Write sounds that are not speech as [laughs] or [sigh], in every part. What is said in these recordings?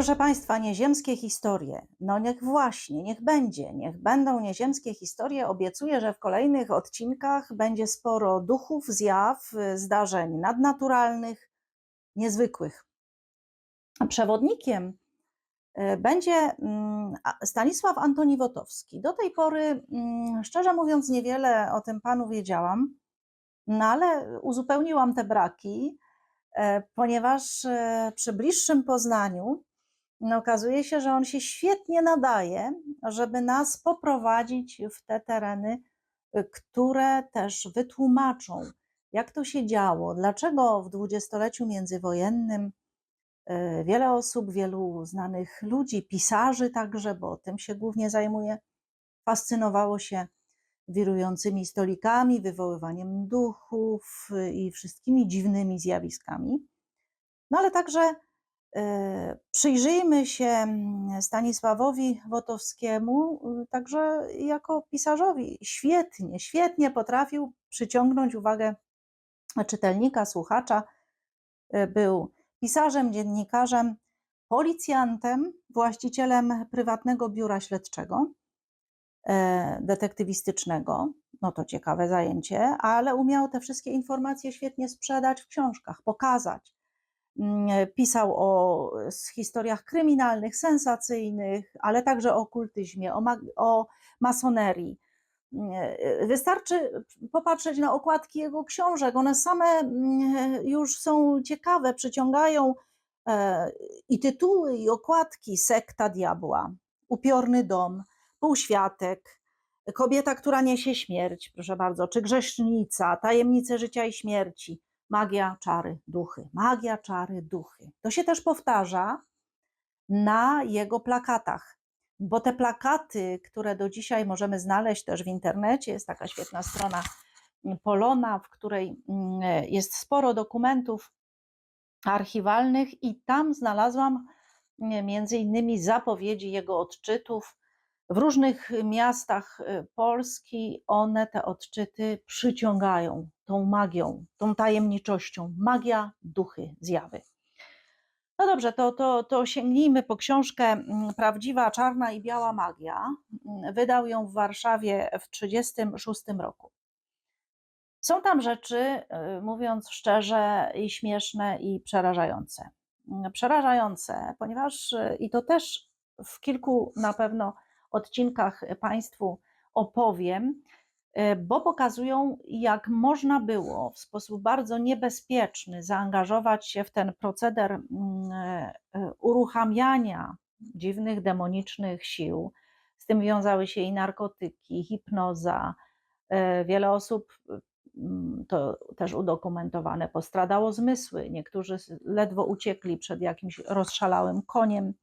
Proszę Państwa, nieziemskie historie. No niech właśnie, niech będzie, niech będą nieziemskie historie. Obiecuję, że w kolejnych odcinkach będzie sporo duchów, zjaw, zdarzeń nadnaturalnych, niezwykłych. Przewodnikiem e, będzie mm, Stanisław Antoni Wotowski. Do tej pory, mm, szczerze mówiąc, niewiele o tym panu wiedziałam, no ale uzupełniłam te braki, e, ponieważ e, przy bliższym poznaniu no, okazuje się, że on się świetnie nadaje, żeby nas poprowadzić w te tereny, y, które też wytłumaczą, jak to się działo, dlaczego w dwudziestoleciu międzywojennym y, wiele osób, wielu znanych ludzi, pisarzy także, bo tym się głównie zajmuje, fascynowało się wirującymi stolikami, wywoływaniem duchów y, i wszystkimi dziwnymi zjawiskami. No ale także Przyjrzyjmy się mm, Stanisławowi Wotowskiemu y, także jako pisarzowi. Świetnie, świetnie potrafił przyciągnąć uwagę czytelnika, słuchacza. E, Był pisarzem, dziennikarzem, policjantem, właścicielem prywatnego biura śledczego, e, detektywistycznego. No to ciekawe zajęcie, ale umiał te wszystkie informacje świetnie sprzedać w książkach, pokazać Pisał o s- historiach kryminalnych, sensacyjnych, ale także o okultyzmie, o, mag- o masonerii. Mm, Wystarczy popatrzeć na okładki jego książek. One same mm, już są ciekawe, przyciągają e, i tytuły, i okładki. Sekta diabła, upiorny dom, półświatek, kobieta, która niesie śmierć, proszę bardzo, czy grzesznica, tajemnice życia i śmierci magia, czary, duchy. Magia, czary, duchy. To się też powtarza na jego plakatach, bo te plakaty, które do dzisiaj możemy znaleźć też w internecie, jest taka świetna strona Polona, w której mm, jest sporo dokumentów archiwalnych i tam znalazłam mm, między innymi zapowiedzi jego odczytów w różnych miastach y, Polski one te odczyty przyciągają tą magią, tą tajemniczością. Magia, duchy, zjawy. No dobrze, to, to, to sięgnijmy po książkę mm, Prawdziwa czarna i biała magia. Mm, Wydał ją w Warszawie w 1936 roku. Są tam rzeczy, y, mówiąc szczerze, i śmieszne, i przerażające. Mm, Przerażające, ponieważ y, i to też w kilku na pewno odcinkach Państwu opowiem, y, bo pokazują, jak można było w sposób bardzo niebezpieczny zaangażować się w ten proceder mm, y, uruchamiania dziwnych, demonicznych sił. Z tym wiązały się i narkotyki, hipnoza. Wiele osób mm, to też udokumentowane, postradało zmysły. Niektórzy ledwo uciekli przed jakimś rozszalałym koniem,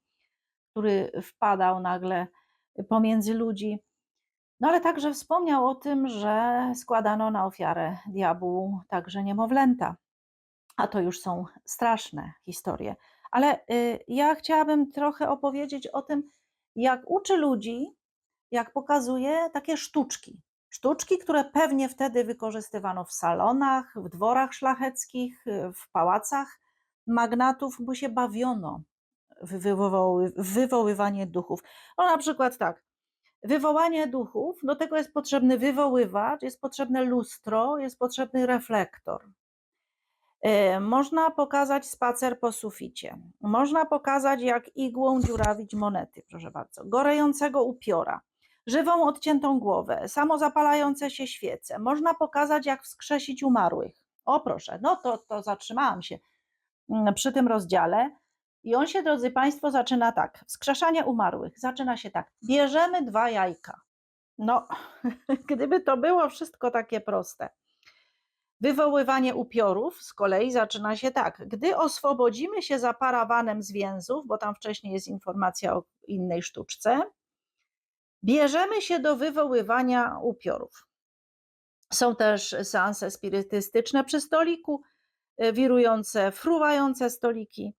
który wpadał nagle pomiędzy ludzi. No ale także wspomniał o tym, że składano na ofiarę diabłu także niemowlęta. A to już są straszne historie. Ale y, ja chciałabym trochę opowiedzieć o tym, jak uczy ludzi, jak pokazuje takie sztuczki. Sztuczki, które pewnie wtedy wykorzystywano w salonach, w dworach szlacheckich, w pałacach magnatów, bo się bawiono wywoły, wywoływanie duchów. No na przykład tak, wywołanie duchów, do tego jest potrzebny wywoływacz, jest potrzebne lustro, jest potrzebny reflektor. E, Można pokazać spacer po suficie. Można pokazać, jak igłą dziurawić monety, proszę bardzo. Gorejącego upiora, żywą odciętą głowę, samozapalające się świece. Można pokazać, jak wskrzesić umarłych. O proszę, no to, to zatrzymałam się mm, przy tym rozdziale. I on się, drodzy Państwo, zaczyna tak. Wskrzeszanie umarłych. Zaczyna się tak. Bierzemy dwa jajka. No, [laughs] gdyby to było wszystko takie proste. Wywoływanie upiorów z kolei zaczyna się tak. Gdy oswobodzimy się za parawanem z więzów, bo tam wcześniej jest informacja o innej sztuczce, bierzemy się do wywoływania upiorów. Są też seanse spirytystyczne przy stoliku, y, wirujące, fruwające stoliki.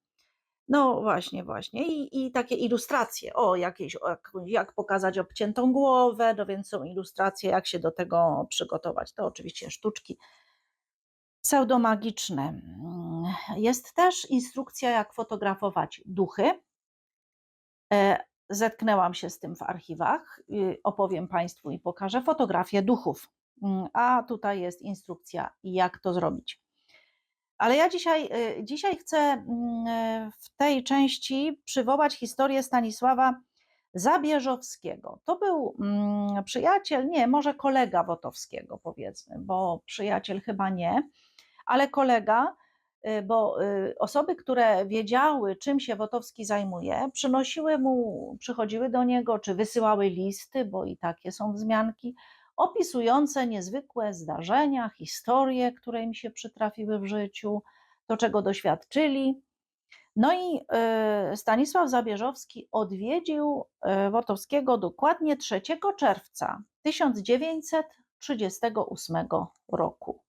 No właśnie, właśnie. I, i takie ilustracje. O, jakieś, jak, pokazać obciętą głowę, no więc są ilustracje, jak się do tego przygotować. To oczywiście sztuczki pseudomagiczne. Mm, Jest też instrukcja, jak fotografować duchy. E, zetknęłam się z tym w archiwach. Opowiem Państwu i pokażę fotografię duchów. Mm, A tutaj jest instrukcja, jak to zrobić. Ale ja dzisiaj, y, dzisiaj chcę mm, e, w tej części przywołać historię Stanisława Zabieżowskiego. To był mm, przyjaciel, nie, może kolega Wotowskiego, powiedzmy, bo przyjaciel chyba nie, ale kolega, y, bo y, osoby, które wiedziały, czym się Wotowski zajmuje, przynosiły mu, przychodziły do niego, czy wysyłały listy, bo i takie są wzmianki, opisujące niezwykłe zdarzenia, historie, które im się przytrafiły w życiu, to czego doświadczyli. No i y, Stanisław Zabieżowski odwiedził y, Wotowskiego dokładnie 3 czerwca 1938 roku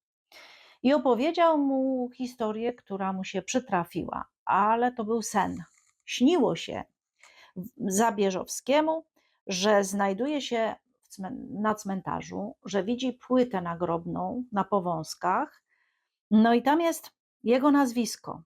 i opowiedział mu historię, która mu się przytrafiła, ale to był sen. Śniło się Zabieżowskiemu, że znajduje się na cmentarzu, że widzi płytę nagrobną na powązkach, no i tam jest jego nazwisko.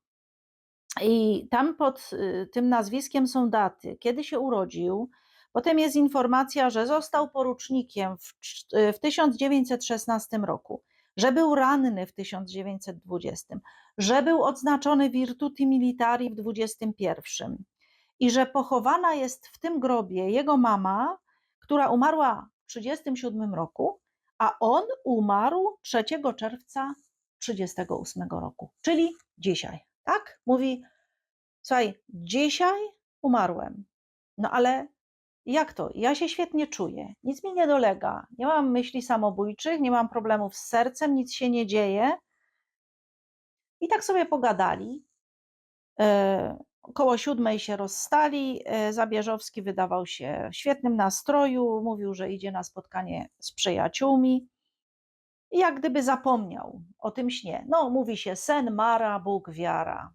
I tam pod y, tym nazwiskiem są daty, kiedy się urodził. Potem jest informacja, że został porucznikiem w, y, w 1916 roku, że był ranny w 1920, że był odznaczony Virtuti Militari w 21 i że pochowana jest w tym grobie jego mama, która umarła 1937 roku, a on umarł 3 czerwca 1938 roku, czyli dzisiaj. Tak? Mówi, słuchaj, dzisiaj umarłem. No ale jak to? Ja się świetnie czuję, nic mi nie dolega, nie mam myśli samobójczych, nie mam problemów z sercem, nic się nie dzieje. I tak sobie pogadali. E, Koło siódmej się rozstali. e, Zabieżowski wydawał się w świetnym nastroju, mówił, że idzie na spotkanie z przyjaciółmi. I jak gdyby zapomniał o tym śnie. No, mówi się sen, mara, Bóg, wiara.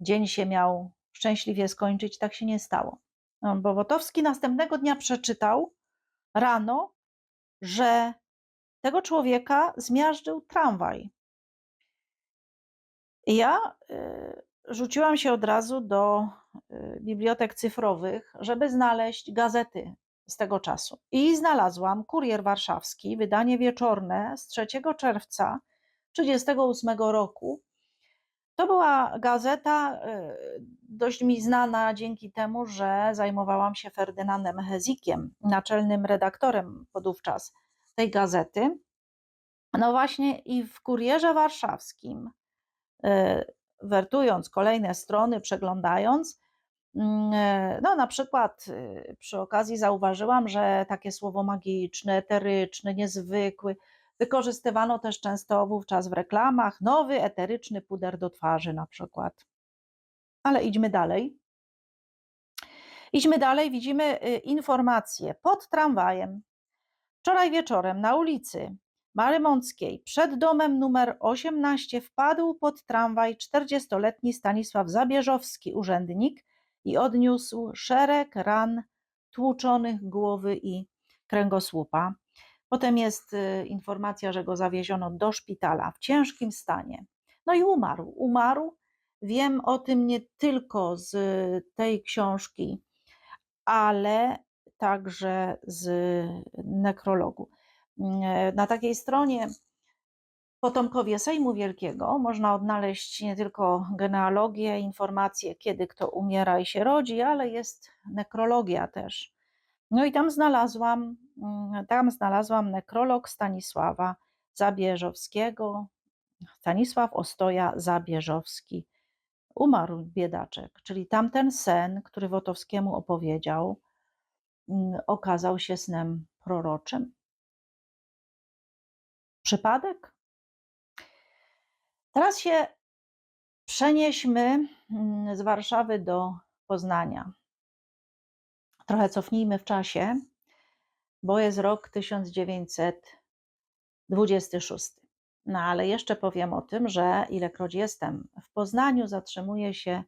Dzień się miał szczęśliwie skończyć, tak się nie stało. No, Bo Wotowski następnego dnia przeczytał rano, że tego człowieka zmiażdżył tramwaj. Ja y, rzuciłam się od razu do y, bibliotek cyfrowych, żeby znaleźć gazety z tego czasu. I znalazłam Kurier Warszawski, wydanie wieczorne z 3 czerwca 1938 roku. To była gazeta y, dość mi znana dzięki temu, że zajmowałam się Ferdynandem Hezikiem, naczelnym redaktorem podówczas tej gazety. No właśnie i w Kurierze Warszawskim, y, wertując kolejne strony, przeglądając, mm, y, no na przykład y, przy okazji zauważyłam, że takie słowo magiczne, eteryczny, niezwykły, wykorzystywano też często wówczas w reklamach, nowy eteryczny puder do twarzy na przykład. Ale idźmy dalej. Idźmy dalej, widzimy y, informację pod tramwajem. Wczoraj wieczorem na ulicy Marymąckiej przed domem numer 18 wpadł pod tramwaj 40-letni Stanisław Zabieżowski, urzędnik, i odniósł szereg ran tłuczonych głowy i kręgosłupa. Potem jest y, informacja, że go zawieziono do szpitala w ciężkim stanie. No i umarł. Umarł. Wiem o tym nie tylko z tej książki, ale także z nekrologu. Mm, Na takiej stronie Potomkowie Sejmu Wielkiego można odnaleźć nie tylko genealogię, informacje, kiedy kto umiera i się rodzi, ale jest nekrologia też. No i tam znalazłam, mm, tam znalazłam nekrolog Stanisława Zabieżowskiego. Stanisław Ostoja Zabieżowski. Umarł biedaczek, czyli tamten sen, który Wotowskiemu opowiedział, mm, okazał się snem proroczym. Przypadek? Teraz się przenieśmy mm, z Warszawy do Poznania. Trochę cofnijmy w czasie, bo jest rok 1926. No ale jeszcze powiem o tym, że ilekroć jestem w Poznaniu, zatrzymuję się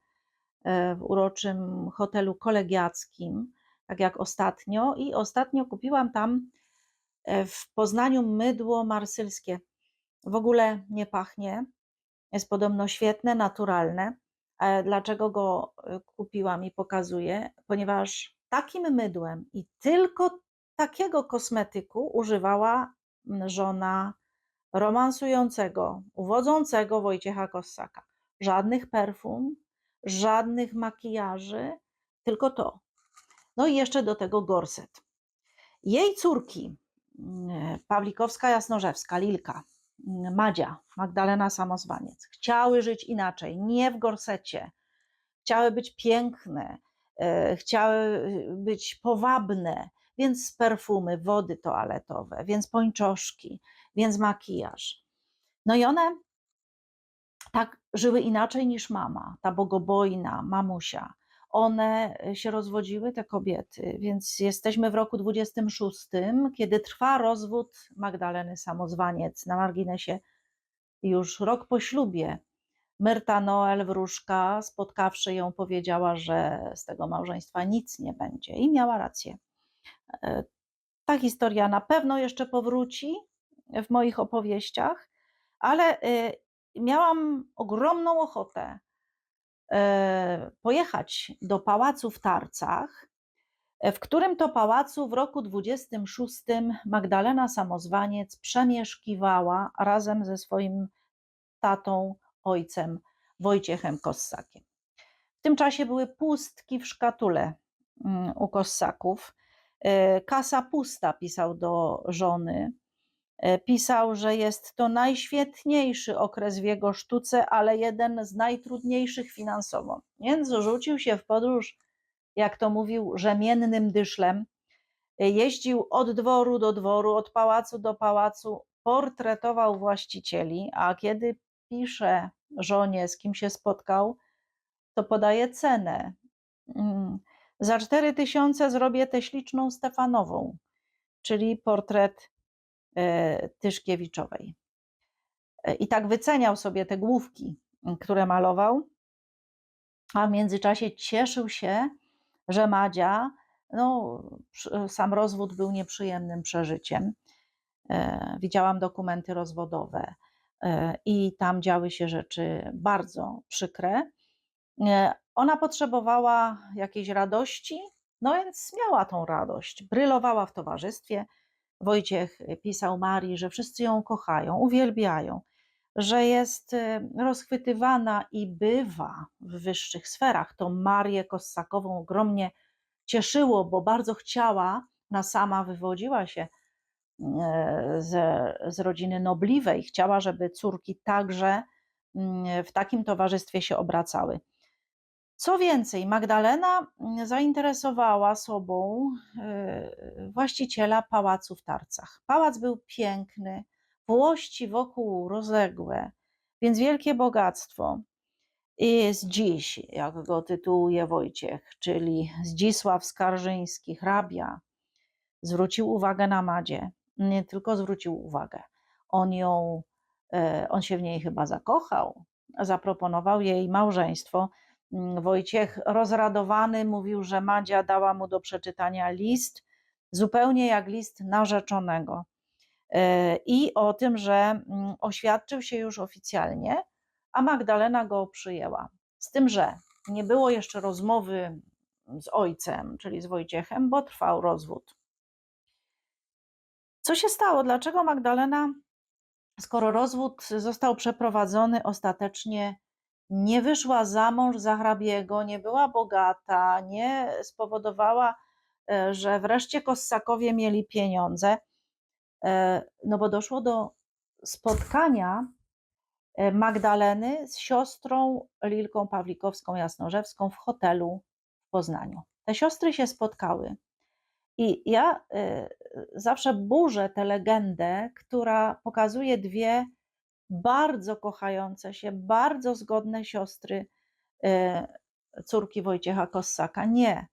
e, w uroczym hotelu kolegiackim, tak jak ostatnio, i ostatnio kupiłam tam w Poznaniu mydło marsylskie. W ogóle nie pachnie, jest podobno świetne, naturalne, E, Dlaczego go e, kupiłam i pokazuję? Ponieważ takim mydłem i tylko takiego kosmetyku używała m, żona romansującego, uwodzącego Wojciecha Kossaka. Żadnych perfum, żadnych makijaży, tylko to. No i jeszcze do tego gorset. Jej córki, mm, Pawlikowska Jasnorzewska, Lilka, mm, Madzia, Magdalena Samozwaniec, chciały żyć inaczej, nie w gorsecie. Chciały być piękne, e, chciały y, być powabne, więc perfumy, wody toaletowe, więc pończoszki, więc makijaż. No i one tak żyły inaczej niż mama, ta bogobojna mamusia. One e, się rozwodziły, te kobiety, więc jesteśmy w roku 26, kiedy trwa rozwód Magdaleny Samozwaniec. Na marginesie już rok po ślubie. Myrta Noel Wróżka, spotkawszy ją, powiedziała, że z tego małżeństwa nic nie będzie i miała rację. E, Ta historia na pewno jeszcze powróci w moich opowieściach, ale e, miałam ogromną ochotę pojechać do pałacu w Tarcach, e, w którym to pałacu w roku 26 Magdalena Samozwaniec przemieszkiwała razem ze swoim tatą, ojcem Wojciechem Kossakiem. W tym czasie były pustki w szkatule mm, u Kossaków. E, Kasa pusta, pisał do żony. E, Pisał, że jest to najświetniejszy okres w jego sztuce, ale jeden z najtrudniejszych finansowo. Więc rzucił się w podróż, jak to mówił, rzemiennym dyszlem. E, Jeździł od dworu do dworu, od pałacu do pałacu, portretował właścicieli, a kiedy pisze żonie, z kim się spotkał, to podaje cenę. Mm, Za cztery tysiące zrobię tę śliczną Stefanową, czyli portret Tyszkiewiczowej. E, I tak wyceniał sobie te główki, m, które malował, a w międzyczasie cieszył się, że Madzia, no, przy- sam rozwód był nieprzyjemnym przeżyciem. E, Widziałam dokumenty rozwodowe e, i tam działy się rzeczy bardzo przykre. E, Ona potrzebowała jakiejś radości, no więc miała tą radość. Brylowała w towarzystwie. Wojciech pisał Marii, że wszyscy ją kochają, uwielbiają, że jest e, rozchwytywana i bywa w wyższych sferach. To Marię Kossakową ogromnie cieszyło, bo bardzo chciała, ona sama wywodziła się e, z, z rodziny nobliwej, chciała, żeby córki także mm, w takim towarzystwie się obracały. Co więcej, Magdalena mm, zainteresowała sobą e, właściciela pałacu w Tarcach. Pałac był piękny, włości wokół rozległe, więc wielkie bogactwo. I z dziś, jak go tytułuje Wojciech, czyli Zdzisław Skarżyński, hrabia, zwrócił uwagę na Madzie. Nie tylko zwrócił uwagę, on ją, e, on się w niej chyba zakochał, zaproponował jej małżeństwo. Mm, Wojciech rozradowany mówił, że Madzia dała mu do przeczytania list, zupełnie jak list narzeczonego. E, I o tym, że mm, oświadczył się już oficjalnie, a Magdalena go przyjęła. Z tym, że nie było jeszcze rozmowy z ojcem, czyli z Wojciechem, bo trwał rozwód. Co się stało? Dlaczego Magdalena, skoro rozwód został przeprowadzony, ostatecznie nie wyszła za mąż za hrabiego, nie była bogata, nie spowodowała, e, że wreszcie Kossakowie mieli pieniądze? E, No bo doszło do spotkania e, Magdaleny z siostrą Lilką Pawlikowską Jasnorzewską w hotelu w Poznaniu. Te siostry się spotkały. I ja zawsze burzę tę legendę, która pokazuje dwie bardzo kochające się, bardzo zgodne siostry y, córki Wojciecha Kossaka. Nie.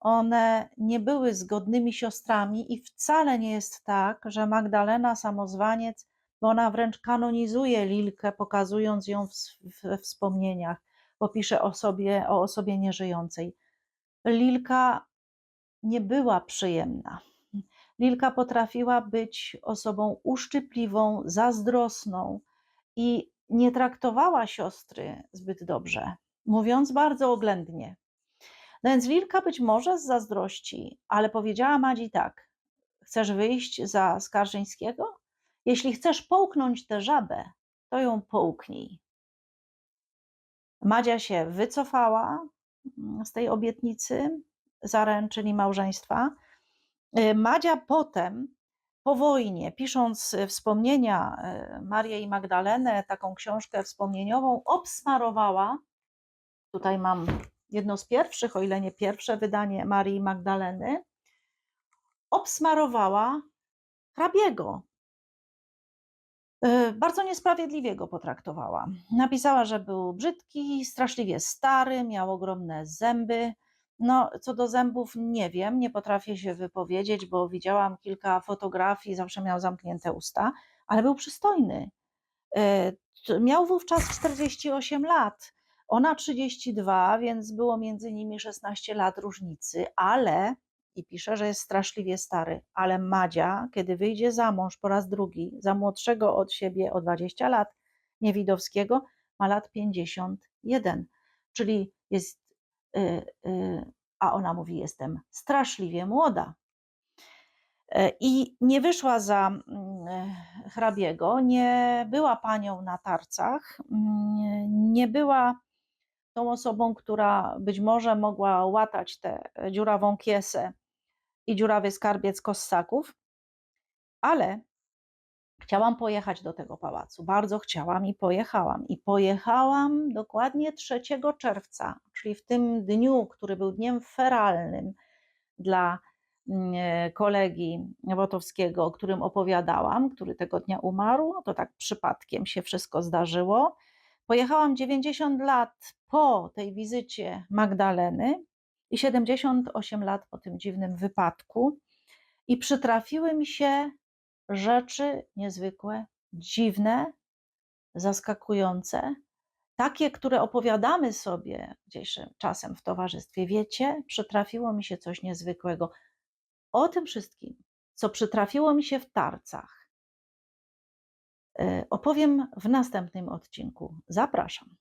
One nie były zgodnymi siostrami i wcale nie jest tak, że Magdalena Samozwaniec, bo ona wręcz kanonizuje Lilkę, pokazując ją we wspomnieniach, bo pisze o sobie, o osobie nieżyjącej. Lilka nie była przyjemna. Lilka potrafiła być osobą uszczypliwą, zazdrosną i nie traktowała siostry zbyt dobrze. mówiąc bardzo oględnie. No więc Lilka być może z zazdrości, ale powiedziała Madzi tak: Chcesz wyjść za Skarżyńskiego? Jeśli chcesz połknąć tę żabę, to ją połknij. Madzia się wycofała mm, z tej obietnicy zaręczyni małżeństwa. Y, Madzia potem, po wojnie, pisząc wspomnienia y, Marię i Magdalenę, taką książkę wspomnieniową, obsmarowała. Tutaj mam jedno z pierwszych, o ile nie pierwsze wydanie Marii i Magdaleny. Obsmarowała hrabiego. Y, Bardzo niesprawiedliwie go potraktowała. Napisała, że był brzydki, straszliwie stary, miał ogromne zęby. No, co do zębów nie wiem, nie potrafię się wypowiedzieć, bo widziałam kilka fotografii, zawsze miał zamknięte usta, ale był przystojny. T- Miał wówczas 48 lat, ona 32, więc było między nimi 16 lat różnicy, ale i pisze, że jest straszliwie stary, ale Madzia, kiedy wyjdzie za mąż po raz drugi, za młodszego od siebie o 20 lat, Niewidowskiego, ma lat 51, czyli jest, a ona mówi, jestem straszliwie młoda. E, I nie wyszła za mm, e, hrabiego, nie była panią na tarcach, mm, nie była tą osobą, która być może mogła łatać tę dziurawą kiesę i dziurawy skarbiec kossaków, ale chciałam pojechać do tego pałacu. Bardzo chciałam i pojechałam. I pojechałam dokładnie 3 czerwca, czyli w tym dniu, który był dniem feralnym dla mm, e, kolegi Wotowskiego, o którym opowiadałam, który tego dnia umarł. No To tak przypadkiem się wszystko zdarzyło. Pojechałam 90 lat po tej wizycie Magdaleny i 78 lat po tym dziwnym wypadku. I przytrafiły mi się rzeczy niezwykłe, dziwne, zaskakujące, takie, które opowiadamy sobie gdzieś czasem w towarzystwie. Wiecie, przytrafiło mi się coś niezwykłego. O tym wszystkim, co przytrafiło mi się w tarcach, e, opowiem w następnym odcinku. Zapraszam.